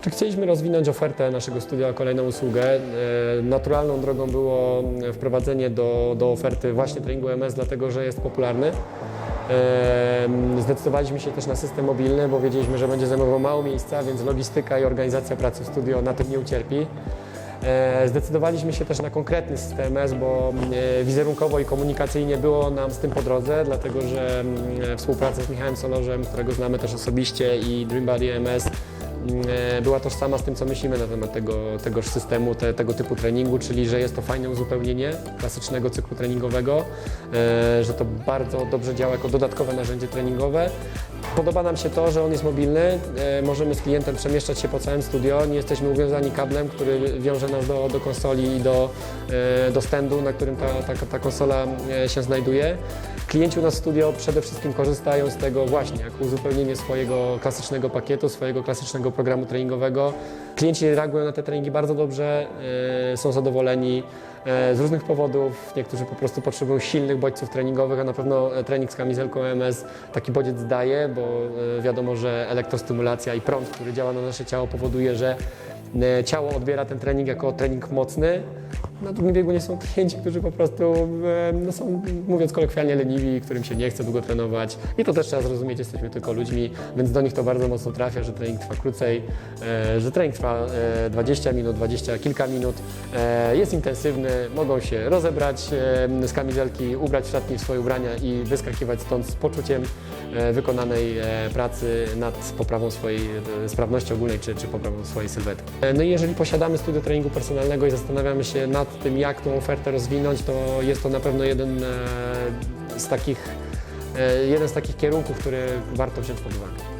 Czy chcieliśmy rozwinąć ofertę naszego studia o kolejną usługę? E, Naturalną drogą było wprowadzenie do, do oferty właśnie treningu MS, dlatego że jest popularny. E, Zdecydowaliśmy się też na system mobilny, bo wiedzieliśmy, że będzie zajmował mało miejsca, więc logistyka i organizacja pracy w studio na tym nie ucierpi. E, Zdecydowaliśmy się też na konkretny system MS, bo e, wizerunkowo i komunikacyjnie było nam z tym po drodze, dlatego że mm, współpraca z Michałem Solorzem, którego znamy też osobiście i Dream Body MS e, była tożsama z tym, co myślimy na temat tego, tegoż systemu, te, tego typu treningu, czyli że jest to fajne uzupełnienie klasycznego cyklu treningowego, e, że to bardzo dobrze działa jako dodatkowe narzędzie treningowe. Podoba nam się to, że on jest mobilny, e, możemy z klientem przemieszczać się po całym studio, nie jesteśmy uwiązani kablem, który wiąże nas do, do konsoli i do, e, do standu, na którym ta, ta, ta konsola e, się znajduje. Klienci u nas w studio przede wszystkim korzystają z tego właśnie jako uzupełnienie swojego klasycznego pakietu, swojego klasycznego programu treningowego. Klienci reagują na te treningi bardzo dobrze, e, są zadowoleni e, z różnych powodów. Niektórzy po prostu potrzebują silnych bodźców treningowych, a na pewno e, trening z kamizelką MS taki bodziec daje, bo wiadomo, że elektrostymulacja i prąd, który działa na nasze ciało powoduje, że ciało odbiera ten trening jako trening mocny. Na drugim biegu nie są klienci, którzy po prostu e, no są, mówiąc kolokwialnie, leniwi, którym się nie chce długo trenować. I to też trzeba zrozumieć, jesteśmy tylko ludźmi, więc do nich to bardzo mocno trafia, że trening trwa krócej, e, że trening trwa e, 20 minut, 20 kilka minut, e, jest intensywny, mogą się rozebrać e, z kamizelki, ubrać w szatni swoje ubrania i wyskakiwać stąd z poczuciem e, wykonanej e, pracy nad poprawą swojej e, sprawności ogólnej czy, czy poprawą swojej sylwetki. E, No i jeżeli posiadamy studio treningu personalnego i zastanawiamy się nad tym, jak tą ofertę rozwinąć, to jest to na pewno jeden e, z takich, e, jeden z takich kierunków, który warto wziąć pod uwagę.